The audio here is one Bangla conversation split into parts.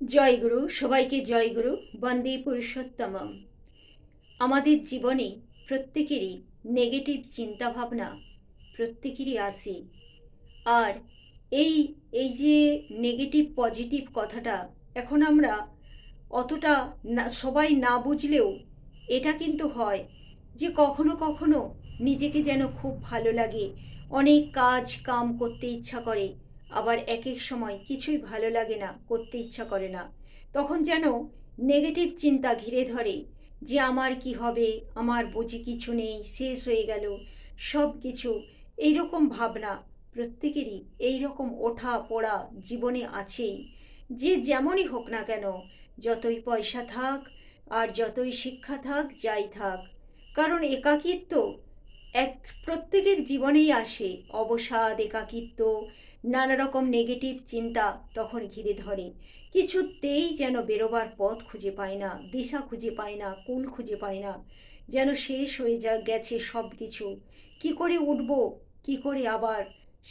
জয়গুরু সবাইকে জয়গুরু বন্দে পুরুষোত্তমম। আমাদের জীবনে প্রত্যেকেরই নেগেটিভ চিন্তাভাবনা প্রত্যেকেরই আসে আর এই এই যে নেগেটিভ পজিটিভ কথাটা, এখন আমরা অতটা না, সবাই না বুঝলেও এটা কিন্তু হয় যে কখনো কখনো নিজেকে যেন খুব ভালো লাগে, অনেক কাজ কাম করতে ইচ্ছা করে। আবার এক এক সময় কিছুই ভালো লাগে না, করতে ইচ্ছা করে না। তখন যেন নেগেটিভ চিন্তা ঘিরে ধরে যে আমার কি হবে, আমার বুঝি কিছু নেই, শেষ হয়ে গেল। সব কিছু এইরকম ভাবনা প্রত্যেকেরই এই রকম ওঠা পড়া জীবনে আছেই। যে যেমনই হোক না কেন, যতই পয়সা থাক আর যতই শিক্ষা থাক, যাই থাক। কারণ একাকিত্ব এক প্রত্যেকের জীবনেই আসে অবসাদ, একাকিত্ব নানা রকম নেগেটিভ চিন্তা তখন ঘিরে ধরে। কিছুতেই যেন বেরোবার পথ খুঁজে পায় না, দিশা খুঁজে পায় না কুল খুঁজে পায় না, যেন শেষ হয়ে যা গেছে সব কিছু কি করে উঠব, কি করে আবার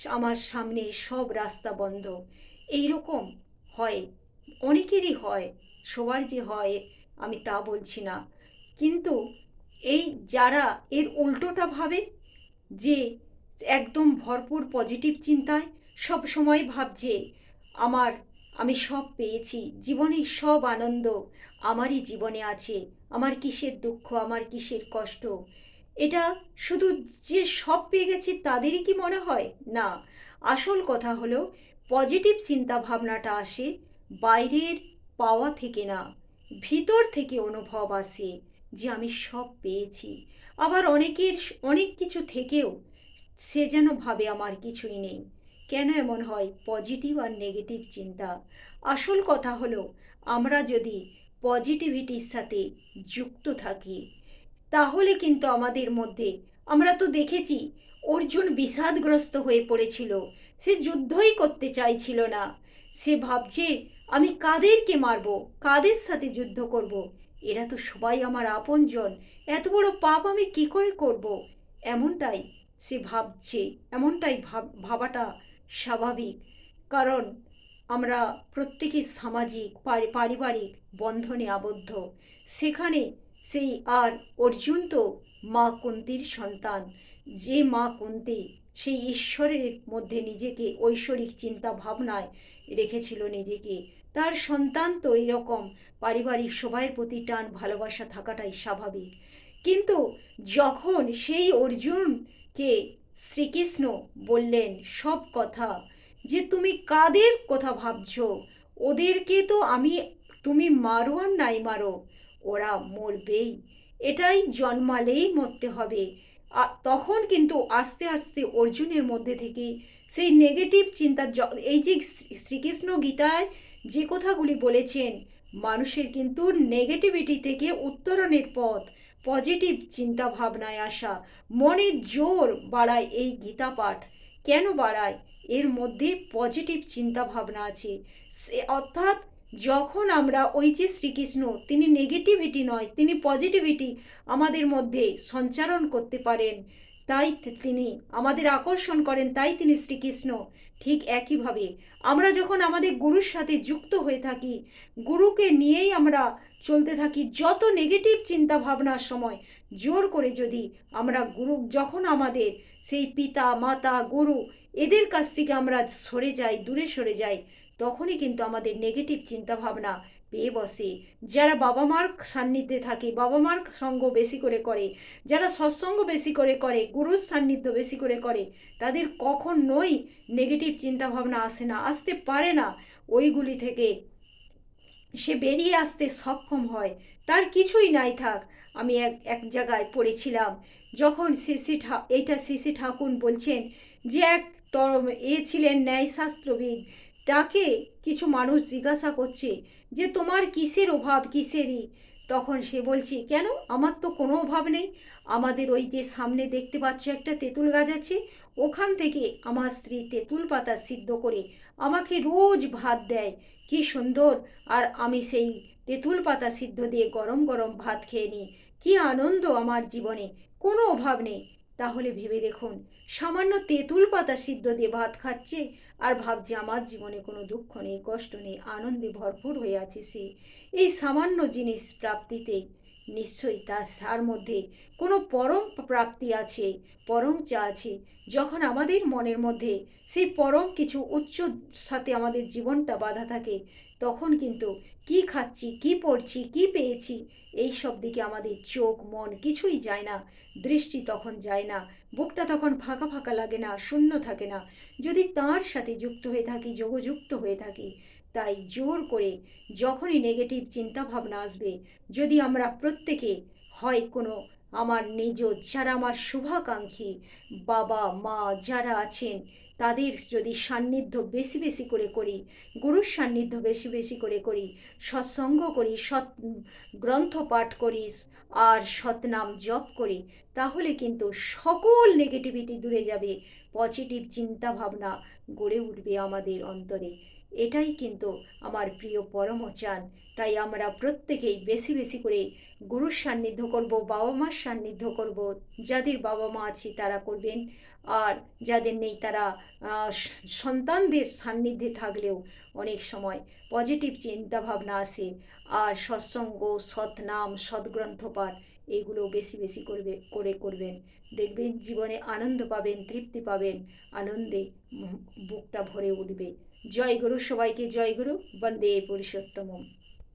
আমার সামনে সব রাস্তা বন্ধ? এই রকম হয়, অনেকেরই হয়, সবার যে হয়, আমি তা বলছি না। কিন্তু এই যারা এর উল্টোটা ভাবে যে একদম ভরপুর পজিটিভ চিন্তায় সব সময় ভাবছে, আমার, আমি সব পেয়েছি, জীবনে সব আনন্দ আমারই জীবনে আছে, আমার কিসের দুঃখ, আমার কিসের কষ্ট? এটা শুধু যে সব পেয়ে গেছি তাদেরই কি মনে হয়? না, আসল কথা হলো পজিটিভ চিন্তা ভাবনাটা আসে বাইরের পাওয়া থেকে না, ভিতর থেকে অনুভব আসে। যে আমি সব পেয়েছি। আবার অনেকের অনেক কিছু থেকেও সে যেন ভাবে আমার কিছুই নেই। কেন এমন হয়? পজিটিভ আর নেগেটিভ চিন্তা। আসল কথা হলো, আমরা যদি পজিটিভিটির সাথে যুক্ত থাকি, তাহলে কিন্তু আমাদের মধ্যে, আমরা তো দেখেছি, অর্জুন বিষাদগ্রস্ত হয়ে পড়েছিল। সে যুদ্ধই করতে চাইছিল না। সে ভাবছে, আমি কাদেরকে মারব? কাদের সাথে যুদ্ধ করব? এরা তো সবাই আমার আপনজন। এত বড় পাপ আমি কি করে করব? এমনটাই সে ভাবছে, এমনটাই ভাব, ভাবাটা স্বাভাবিক। কারণ আমরা প্রত্যেকে সামাজিক পারিবারিক বন্ধনে আবদ্ধ। সেখানে সেই আর অর্জুন তো মা কুন্তির সন্তান। যে মা কুন্তি, সেই ঈশ্বরের মধ্যে নিজেকে ঐশ্বরিক চিন্তা ভাবনায় রেখেছিল নিজেকে। তার সন্তান তো এইরকম। পারিবারিক সবাইয়ের প্রতি টান, ভালোবাসা থাকাটাই স্বাভাবিক। কিন্তু যখন সেই অর্জুনকে শ্রীকৃষ্ণ বললেন সব কথা, যে তুমি কাদের কথা ভাবছ? ওদেরকে তো আমি, তুমি মারো আর নাই মারো, ওরা মরবেই। এটাই জন্মালেই মরতে হবে। তখন কিন্তু আস্তে আস্তে অর্জুনের মধ্যে থেকে সেই নেগেটিভ চিন্তা এই যে শ্রীকৃষ্ণ গীতায় যে কথাগুলি বলেছেন, মানুষের কিন্তু নেগেটিভিটি থেকে উত্তরণের পথ পজিটিভ চিন্তা ভাবনায় আসা মনের জোর বাড়ায় এই গীতা পাঠ কেন বাড়ায়? এর মধ্যে পজিটিভ চিন্তা ভাবনা আছে। সে অর্থাৎ যখন আমরা ওই যে শ্রীকৃষ্ণ, তিনি নেগেটিভিটি নয়, তিনি পজিটিভিটি আমাদের মধ্যে সঞ্চারণ করতে পারেন। তাই তিনি আমাদের আকর্ষণ করেন, তাই তিনি শ্রীকৃষ্ণ। ঠিক একইভাবে আমরা যখন আমাদের গুরুর সাথে যুক্ত হয়ে থাকি, গুরুকে নিয়েই আমরা চলতে থাকি, যত নেগেটিভ চিন্তা ভাবনার সময়, জোর করে যদি আমরা গুরু, যখন আমাদের সেই পিতা, মাতা, গুরু এদের কাছ থেকে আমরা সরে যাই, দূরে সরে যাই, তখনই কিন্তু আমাদের নেগেটিভ চিন্তাভাবনা পেয়ে বসে। যারা বাবা মার সান্নিধ্যে থাকে বাবা মার সঙ্গ বেশি করে করে, যারা সৎসঙ্গ বেশি করে করে, গুরুর সান্নিধ্য বেশি করে করে, তাদের কখনোই নেগেটিভ চিন্তাভাবনা আসে না, আসতে পারে না। ওইগুলি থেকে সে বেরিয়ে আসতে সক্ষম হয়। তার কিছুই নাই থাক, আমি এক এক জায়গায় পড়েছিলাম। যখন ঠা, এইটা শিশি ঠাকুর বলছেন যে, এক তর এ ছিলেন ন্যায়শাস্ত্রবিদ তাকে কিছু মানুষ জিজ্ঞাসা করছে যে, তোমার কিসের অভাব, কিসেরই? তখন সে বলছে, কেন? আমার তো কোনো অভাব নেই। আমাদের ওই যে সামনে দেখতে পাচ্ছ একটা তেঁতুল গাছ আছে, ওখান থেকে আমার স্ত্রী তেঁতুল পাতা সিদ্ধ করে আমাকে রোজ ভাত দেয়। কি সুন্দর! আর আমি সেই তেঁতুল পাতা সিদ্ধ দিয়ে গরম গরম ভাত খেয়ে নিই। কি আনন্দ আমার জীবনে! কোনো অভাব নেই। তাহলে ভেবে দেখুন, সামান্য তেঁতুল পাতা সিদ্ধ দিয়ে ভাত খাচ্ছে, আর ভাবছে আমার জীবনে কোনো দুঃখ নেই, কষ্ট নেই, আনন্দে ভরপুর হয়ে আছে সে। এই সামান্য জিনিস প্রাপ্তিতেই নিশ্চয়ই তার তার মধ্যে কোনো পরম প্রাপ্তি আছে, পরম চা আছে। যখন আমাদের মনের মধ্যে সেই পরম কিছু উচ্চ সাথে আমাদের জীবনটা বাধা থাকে, তখন কিন্তু কি খাচ্ছি, কি পড়ছি, কি পেয়েছি এই সব দিকে আমাদের চোখ, মন কিছুই যায় না, দৃষ্টি তখন যায় না, বুকটা তখন ফাঁকা ফাঁকা লাগে না, শূন্য থাকে না। যদি তার সাথে যুক্ত হয়ে থাকি, যোগযুক্ত হয়ে থাকি তাই জোর করে যখনই নেগেটিভ চিন্তা ভাবনা আসবে, যদি আমরা প্রত্যেকে হয় কোনো আমার নিজ যারা আমার শুভাকাঙ্ক্ষী বাবা, মা যারা আছেন, তাদের যদি সান্নিধ্য বেশি বেশি করে করি, গুরুর সান্নিধ্য বেশি বেশি করে করি, সৎসঙ্গ করি, সৎ গ্রন্থ পাঠ করি আর সৎনাম জপ করি, তাহলে কিন্তু সকল নেগেটিভিটি দূরে যাবে। পজিটিভ চিন্তা ভাবনা গড়ে উঠবে আমাদের অন্তরে। এটাই কিন্তু আমার প্রিয় পরমচান তাই আমরা প্রত্যেকেই বেশি বেশি করে গুরুর সান্নিধ্য করব, বাবা মার সান্নিধ্য করব, যাদের বাবা মা আছে তারা করবেন। আর যাদের নেই তারা সন্তানদের সান্নিধ্যে থাকলেও অনেক সময় পজিটিভ চিন্তা ভাবনা আসে। আর সৎসঙ্গ, সৎনাম সৎগ্রন্থ পাঠ এগুলো বেশি বেশি করবে, করে করবেন। দেখবেন জীবনে আনন্দ পাবেন, তৃপ্তি পাবেন, আনন্দে বুকটা ভরে উঠবে। জয় গুরু সবাইকে জয় গুরু বন্দে পুরুষোত্তম